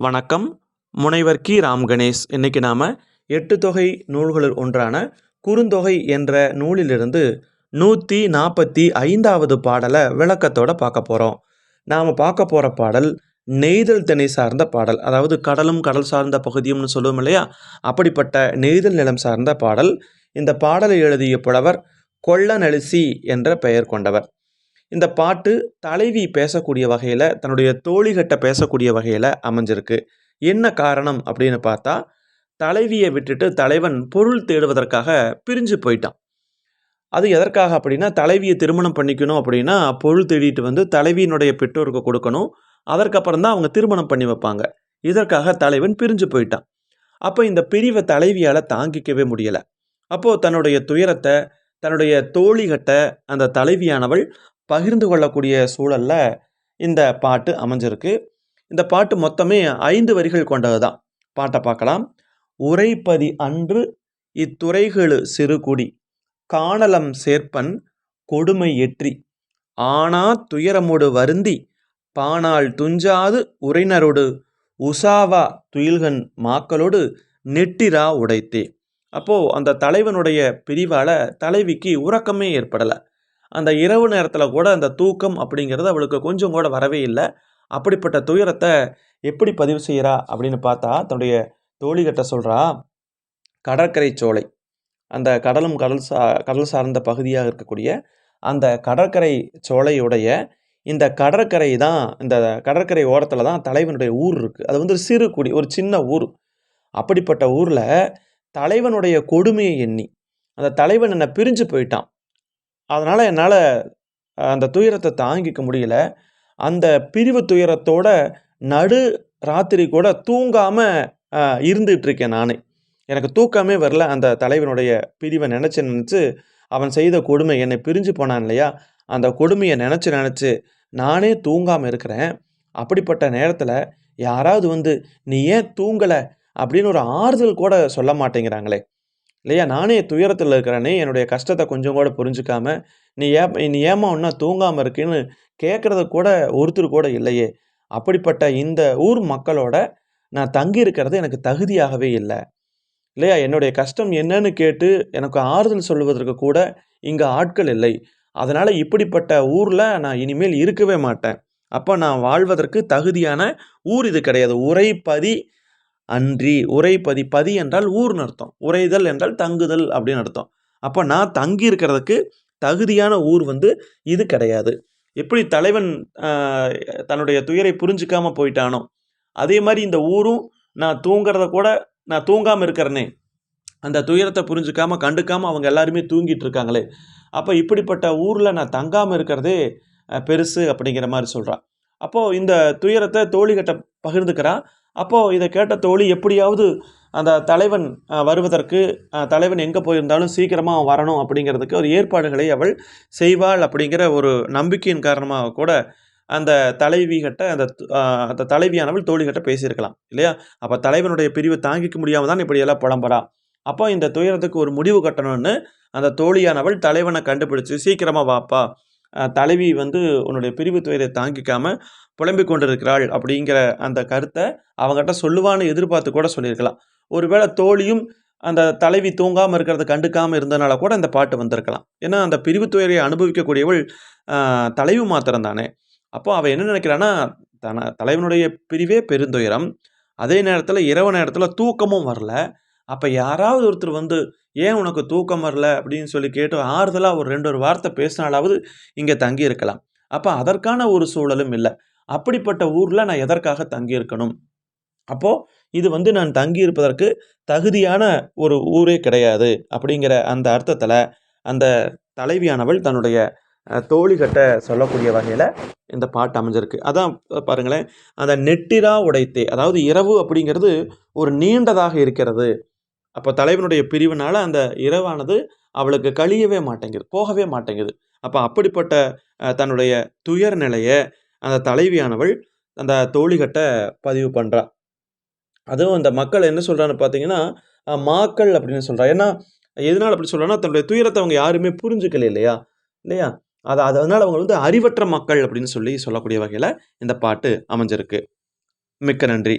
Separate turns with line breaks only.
வணக்கம். முனைவர் கி. ராம் கணேஷ். இன்றைக்கி நாம் எட்டு தொகை நூல்களில் ஒன்றான குறுந்தொகை என்ற நூலிலிருந்து நூற்றி நாற்பத்தி ஐந்தாவது பாடலை விளக்கத்தோட பார்க்க போகிறோம் நாம் பார்க்க போகிற பாடல் நெய்தல் திணை சார்ந்த பாடல். அதாவது கடலும் கடல் சார்ந்த பகுதியும்னு சொல்லுவோம் இல்லையா? அப்படிப்பட்ட நெய்தல் நிலம் சார்ந்த பாடல். இந்த பாடலை எழுதிய புலவர் கொள்ளநலிசி என்ற பெயர் கொண்டவர். இந்த பாட்டு தலைவி பேசக்கூடிய வகையில் தன்னுடைய தோழிகிட்ட பேசக்கூடிய வகையில் அமைஞ்சிருக்கு. என்ன காரணம் அப்படின்னு பார்த்தா தலைவியை விட்டுட்டு தலைவன் பொருள் தேடுவதற்காக பிரிஞ்சு போயிட்டான். அது எதற்காக அப்படின்னா தலைவியை திருமணம் பண்ணிக்கணும் அப்படின்னா பொருள் தேடிட்டு வந்து தலைவியினுடைய பெற்றோருக்கு கொடுக்கணும். அதற்கப்புறம் தான் அவங்க திருமணம் பண்ணி வைப்பாங்க. இதற்காக தலைவன் பிரிஞ்சு போயிட்டான். அப்போ இந்த பிரிவை தலைவியால் தாங்கிக்கவே முடியலை. அப்போது தன்னுடைய துயரத்தை தன்னுடைய தோழிகட்ட அந்த தலைவியானவள் பகிர்ந்து கொள்ளக்கூடிய சூழலில் இந்த பாட்டு அமைஞ்சிருக்கு. இந்த பாட்டு மொத்தமே ஐந்து வரிகள் கொண்டது தான் பாட்டை பார்க்கலாம். உரைப்பதி அன்று இத்துறைகளு சிறுகுடி காணலம் சேர்ப்பன் கொடுமை எற்றி ஆனா துயரமோடு வருந்தி பானால் துஞ்சாது உறையினரோடு உசாவா துயில்கன் மாக்களோடு நெட்டிரா உடைத்தே. அப்போது அந்த தலைவனுடைய பிரிவால் தலைவிக்கு உறக்கமே ஏற்படலை. அந்த இரவு நேரத்தில் கூட அந்த தூக்கம் அப்படிங்கிறது அவளுக்கு கொஞ்சம் கூட வரவே இல்லை. அப்படிப்பட்ட துயரத்தை எப்படி பதிவு செய்கிறா அப்படின்னு பார்த்தா தன்னுடைய தோழிகிட்ட சொல்கிறா கடற்கரை சோலை. அந்த கடலும் கடல் சா கடல் சார்ந்த பகுதியாக இருக்கக்கூடிய அந்த கடற்கரை சோலையுடைய இந்த கடற்கரை தான் இந்த கடற்கரை ஓரத்தில் தான் தலைவனுடைய ஊர் இருக்குது அது வந்து சிறு குடி ஒரு சின்ன ஊர். அப்படிப்பட்ட ஊரில் தலைவனுடைய கொடுமையை எண்ணி அந்த தலைவன் என்னை பிரிஞ்சு போயிட்டான். அதனால் என்னால் அந்த துயரத்தை தாங்கிக்க முடியல. அந்த பிரிவு துயரத்தோட நடு ராத்திரி கூட தூங்காமல் இருந்துகிட்ருக்கேன் நானே. எனக்கு தூக்கமே வரல. அந்த தலைவனுடைய பிரிவை நினச்சி நினச்சி அவன் செய்த கொடுமை என்னை பிரிஞ்சு போனான் இல்லையா? அந்த கொடுமையை நினச்சி நினச்சி நானே தூங்காமல் இருக்கிறேன். அப்படிப்பட்ட நேரத்தில் யாராவது வந்து நீ ஏன் தூங்கலை? அப்படின்னு ஒரு ஆறுதல் கூட சொல்ல மாட்டேங்கிறாங்களே. இல்லையா? நானே துயரத்தில் இருக்கிறேனே என்னுடைய கஷ்டத்தை கொஞ்சம் கூட புரிஞ்சுக்காம நீ ஏ நீ ஏமா ஒன்றா தூங்காமல் இருக்குன்னு கேட்குறது கூட ஒருத்தர் கூட இல்லையே. அப்படிப்பட்ட இந்த ஊர் மக்களோட நான் தங்கி இருக்கிறது எனக்கு தகுதியாகவே இல்லை. இல்லையா? என்னுடைய கஷ்டம் என்னன்னு கேட்டு எனக்கு ஆறுதல் சொல்வதற்கு கூட இங்கே ஆட்கள் இல்லை. அதனால் இப்படிப்பட்ட ஊரில் நான் இனிமேல் இருக்கவே மாட்டேன். அப்போ நான் வாழ்வதற்கு தகுதியான ஊர் இது கிடையாது. உரைப்பதி அன்றி உரைப்பதி பதி என்றால் ஊர்னு அர்த்தம். உரைதல் என்றால் தங்குதல் அப்படின்னு அர்த்தம். அப்போ நான் தங்கி இருக்கிறதுக்கு தகுதியான ஊர் வந்து இது கிடையாது. எப்படி தலைவன் தன்னுடைய துயரை புரிஞ்சுக்காம போயிட்டானோ அதே மாதிரி இந்த ஊரும் நான் தூங்குறத கூட நான் தூங்காமல் இருக்கிறனே அந்த துயரத்தை புரிஞ்சுக்காமல் கண்டுக்காமல் அவங்க எல்லாருமே தூங்கிட்டு இருக்காங்களே அப்போ இப்படிப்பட்ட ஊரில் நான் தங்காமல் இருக்கிறதே பெருசு அப்படிங்கிற மாதிரி சொல்கிறான் அப்போது இந்த துயரத்தை தோழிகிட்ட பகிர்ந்துக்கிறான் அப்போது இதை கேட்ட தோழி எப்படியாவது அந்த தலைவன் வருவதற்கு தலைவன் எங்கே போயிருந்தாலும் சீக்கிரமாக வரணும் அப்படிங்கிறதுக்கு ஒரு ஏற்பாடுகளை அவள் செய்வாள் அப்படிங்கிற ஒரு நம்பிக்கையின் காரணமாக கூட அந்த தலைவிகிட்ட அந்த அந்த தலைவியானவள் தோழிகிட்ட பேசியிருக்கலாம் இல்லையா? அப்போ தலைவனுடைய பிரிவு தாங்கிக்க முடியாமல் தான் இப்படியெல்லாம் புலம்புறா. அப்போ இந்த துயரத்துக்கு ஒரு முடிவு கட்டணும்னு அந்த தோழியானவள் தலைவனை கண்டுபிடிச்சு சீக்கிரமாக வாப்பா தலைவி வந்து உன்னுடைய பிரிவு துயரை தாங்கிக்காம புலம்பிக் கொண்டிருக்கிறாள் அப்படிங்கிற அந்த கருத்தை அவங்ககிட்ட சொல்லுவான்னு எதிர்பார்த்து கூட சொல்லியிருக்கலாம். ஒருவேளை தோழியும் அந்த தலைவி தூங்காமல் இருக்கிறத கண்டுக்காமல் இருந்தனால கூட அந்த பாட்டு வந்திருக்கலாம். ஏன்னா அந்த பிரிவு துயரை அனுபவிக்கக்கூடியவள் தலைவி மாத்திரம் தானே அப்போ அவள் என்ன நினைக்கிறான்னா தன தலைவனுடைய பிரிவே பெருந்துயரம். அதே நேரத்தில் இரவு நேரத்தில் தூக்கமும் வரல. அப்போ யாராவது ஒருத்தர் வந்து ஏன் உனக்கு தூக்கம் வரல? அப்படின்னு சொல்லி கேட்டு ஆறுதலாக ஒரு ரெண்டு ஒரு வார்த்தை பேசினாலாவது இங்கே தங்கி இருக்கலாம் அப்போ அதற்கான ஒரு சூழலும் இல்லை. அப்படிப்பட்ட ஊரில் நான் எதற்காக தங்கியிருக்கணும்? அப்போது இது வந்து நான் தங்கியிருப்பதற்கு தகுதியான ஒரு ஊரே கிடையாது அப்படிங்கிற அந்த அர்த்தத்தில் அந்த தலைவியானவள் தன்னுடைய தோழிகட்ட சொல்லக்கூடிய வகையில் இந்த பாட்டு அமைஞ்சிருக்கு. அதான் பாருங்களேன். அந்த நெட்டிரா உடைத்தே அதாவது இரவு அப்படிங்கிறது ஒரு நீண்டதாக இருக்கிறது. அப்போ தலைவனுடைய பிரிவினால் அந்த இரவானது அவளுக்கு கழியவே மாட்டேங்குது போகவே மாட்டேங்குது. அப்போ அப்படிப்பட்ட தன்னுடைய துயர் நிலையை அந்த தலைவியானவள் அந்த தோழிகட்ட பதிவு பண்ணுறா அதுவும் அந்த மக்கள் என்ன சொல்கிறான்னு பார்த்தீங்கன்னா மாக்கள் அப்படின்னு சொல்கிறா ஏன்னா எதனால் அப்படி சொல்கிறான்னா தன்னுடைய துயரத்தை அவங்க யாருமே புரிஞ்சுக்கல இல்லையா? இல்லையா? அது அதனால் அவங்க வந்து அறிவற்ற மக்கள் அப்படின்னு சொல்லி சொல்லக்கூடிய வகையில் இந்த பாட்டு அமைஞ்சிருக்கு. மிக்க நன்றி.